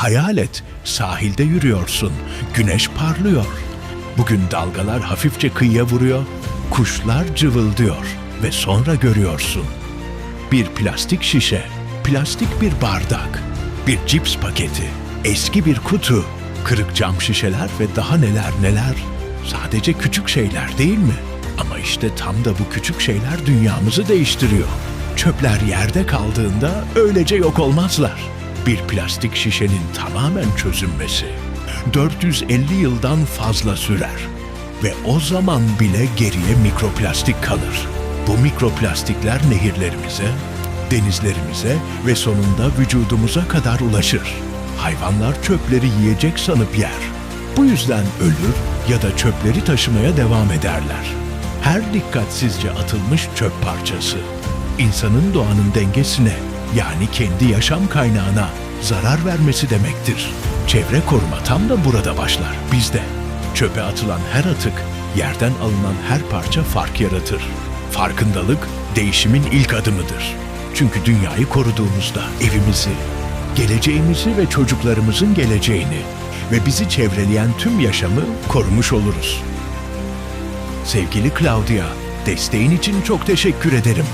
Hayal et, sahilde yürüyorsun, güneş parlıyor. Bugün dalgalar hafifçe kıyıya vuruyor, kuşlar cıvıldıyor ve sonra görüyorsun. Bir plastik şişe, plastik bir bardak, bir cips paketi, eski bir kutu, kırık cam şişeler ve daha neler neler. Sadece küçük şeyler değil mi? Ama işte tam da bu küçük şeyler dünyamızı değiştiriyor. Çöpler yerde kaldığında öylece yok olmazlar. Bir plastik şişenin tamamen çözünmesi 450 yıldan fazla sürer ve o zaman bile geriye mikroplastik kalır. Bu mikroplastikler nehirlerimize, denizlerimize ve sonunda vücudumuza kadar ulaşır. Hayvanlar çöpleri yiyecek sanıp yer. Bu yüzden ölür ya da çöpleri taşımaya devam ederler. Her dikkatsizce atılmış çöp parçası, insanın doğanın dengesine yani kendi yaşam kaynağına zarar vermesi demektir. Çevre koruma tam da burada başlar, bizde. Çöpe atılan her atık, yerden alınan her parça fark yaratır. Farkındalık, değişimin ilk adımıdır. Çünkü dünyayı koruduğumuzda evimizi, geleceğimizi ve çocuklarımızın geleceğini ve bizi çevreleyen tüm yaşamı korumuş oluruz. Sevgili Claudia, desteğin için çok teşekkür ederim.